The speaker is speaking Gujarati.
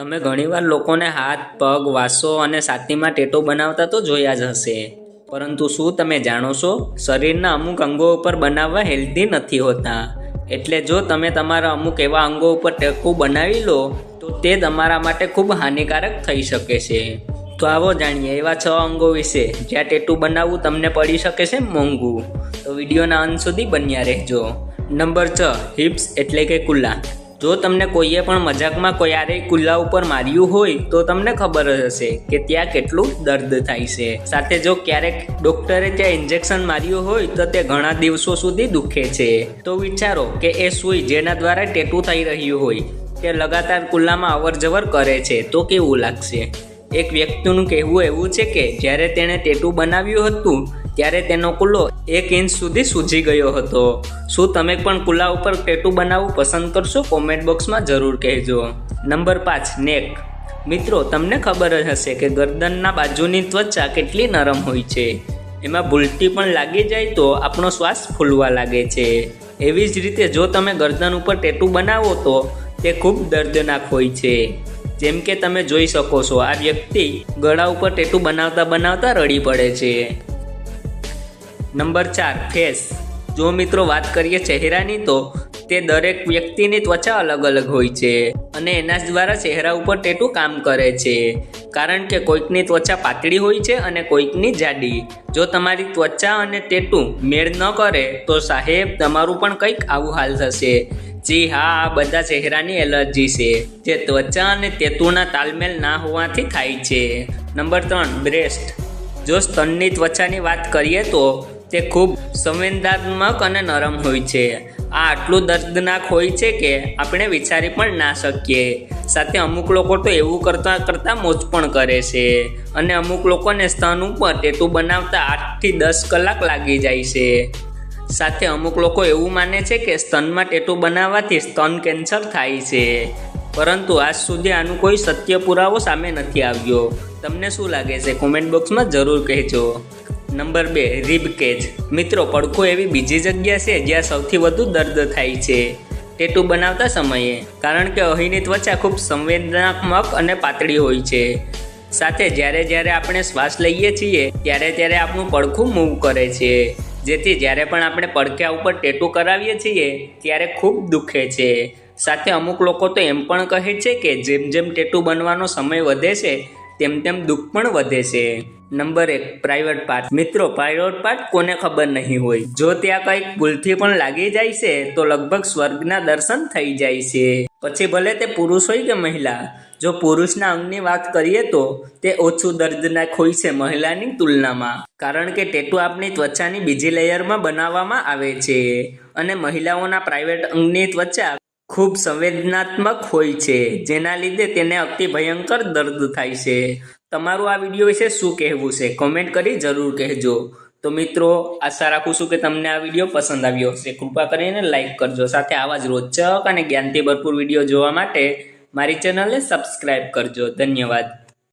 તમે ઘણીવાર લોકોને હાથ, પગ, વાસો અને સાતીમાં ટેટો બનાવતા તો જોયા જ હશે. પરંતુ શું તમે જાણો છો? શરીરના અમુક અંગો ઉપર બનાવવા હેલ્ધી નથી હોતા. એટલે જો તમે તમારા અમુક એવા અંગો ઉપર ટેકું બનાવી લો, તો તે તમારા માટે ખૂબ હાનિકારક થઈ શકે છે. તો આવો જાણીએ એવા છ અંગો વિશે. જ્યાં ટેટુ બનાવવું તમને પડી શકે છે મોંઘું. તો વિડીયોના અંત સુધી બન્યા રહેજો. નંબર છ હિપ્સ એટલે કે કુલ્લા. જો તમને કોઈએ પણ મજાકમાં આરે કુલ્લા ઉપર માર્યું હોય, તો તમને ખબર જ હશે કે ત્યાં કેટલું દર્દ થાય છે. સાથે જો ક્યારેક ડોક્ટરે ત્યાં ઇન્જેક્શન માર્યું હોય, તો તે ઘણા દિવસો સુધી દુખે છે. તો વિચારો કે એ સુઈ જેના દ્વારા ટેટુ થઈ રહ્યું હોય, તે લગાતાર કુલ્લામાં અવર જવર કરે છે, તો કેવું લાગશે? એક વ્યક્તિનું કહેવું એવું છે કે જ્યારે તેણે ટેટુ બનાવ્યું હતું ત્યારે તેનો કુલ્લો એક ઇંચ સુધી સૂજી ગયો હતો. શું તમે પણ કુલ્લા ઉપર ટેટુ બનાવવું પસંદ કરશો? કોમેન્ટ બોક્સમાં જરૂર કહેજો. નંબર પાંચ, નેક. મિત્રો, તમને ખબર જ હશે કે ગરદનના બાજુની ત્વચા કેટલી નરમ હોય છે. એમાં ભૂલટી પણ લાગી જાય તો આપણો શ્વાસ ફૂલવા લાગે છે. એવી જ રીતે જો તમે ગરદન ઉપર ટેટુ બનાવો તો તે ખૂબ દર્દનાક હોય છે. જેમ કે તમે જોઈ શકો છો, આ વ્યક્તિ ગળા ઉપર ટેટુ બનાવતા બનાવતા રડી પડે છે. નંબર ચાર, ફેસ. જો મિત્રો વાત કરીએ ચહેરાની, તો તે દરેક વ્યક્તિની ત્વચા અલગ અલગ હોય છે અને એના દ્વારા ચહેરા ઉપર ટેટુ કામ કરે છે. કારણ કે કોઈકની ત્વચા પાતળી હોય છે અને કોઈકની જાડી. જો તમારી ત્વચા અને ટેટુ મેળ ન કરે, તો સાહેબ, તમારું પણ કંઈક આવું હાલ થશે. જી હા, આ બધા ચહેરાની એલર્જી છે. જે ત્વચા અને ટેટુના તાલમેલ ના હોવાથી થાય છે. નંબર ત્રણ, બ્રેસ્ટ. જો સ્તનની ત્વચાની વાત કરીએ તો તે ખૂબ સંવેદનાત્મક અને નરમ હોય છે. આ આટલું દર્દનાક હોય છે કે આપણે વિચારી પણ ના શકીએ. સાથે અમુક લોકો તો એવું કરતાં કરતાં મોજ પણ કરે છે. અને અમુક લોકોને સ્તન ઉપર ટેટુ બનાવતા આઠથી દસ કલાક લાગી જાય છે. સાથે અમુક લોકો એવું માને છે કે સ્તનમાં ટેટુ બનાવવાથી સ્તન કેન્સર થાય છે. પરંતુ આજ સુધી આનું કોઈ સત્ય પુરાવો સામે નથી આવ્યો. તમને શું લાગે છે? કોમેન્ટ બોક્સમાં જરૂર કહેજો. નંબર બે રીબ મિત્રો, પડખું એવી બીજી જગ્યા છે જ્યાં સૌથી વધુ દર્દ થાય છે. ટેટુ બનાવતા સમયે, કારણ કે અહીંની ત્વચા ખૂબ સંવેદનાત્મક અને પાતળી હોય છે. સાથે જ્યારે જ્યારે આપણે શ્વાસ લઈએ છીએ, ત્યારે ત્યારે આપણું પડખું મૂવ કરે છે. જેથી જ્યારે પણ આપણે પડખ્યા ઉપર ટેટુ કરાવીએ છીએ, ત્યારે ખૂબ દુખે છે. સાથે અમુક લોકો તો એમ પણ કહે છે કે જેમ જેમ ટેટુ બનવાનો સમય વધે છે, તેમ તેમ દુઃખ પણ વધે છે. નંબર એક પ્રાઇવેટ પાર્ટ મિત્રો પ્રાઇવેટ પાર્ટ કોને ખબર નહીં હોય. જો ત્યાં કંઈક ભૂલથી પણ લાગી જાય છે, તો લગભગ સ્વર્ગના દર્શન થઈ જાય છે. પછી ભલે તે પુરુષ હોય કે મહિલા, જો પુરુષના અંગની વાત કરીએ તો તે ઓછું દર્દનાક હોય છે મહિલાની તુલનામાં. કારણ કે ટેટુ આપણી ત્વચાની બીજી લેયરમાં બનાવવામાં આવે છે અને મહિલાઓના પ્રાઇવેટ અંગની ત્વચા ખૂબ સંવેદનાત્મક હોય છે, જેના લીધે તેને અતિ ભયંકર દર્દ થાય છે. તમારું આ વીડિયો વિશે શું કહેવું છે? કોમેન્ટ કરી જરૂર કહેજો. તો મિત્રો, આશા રાખું છું કે તમને આ વીડિયો પસંદ આવ્યો હશે. કૃપા કરીને લાઇક કરજો. સાથે આવા જ રોચક અને જ્ઞાનથી ભરપૂર વીડિયો જોવા માટે મારી ચેનલને સબસ્ક્રાઈબ કરજો. ધન્યવાદ.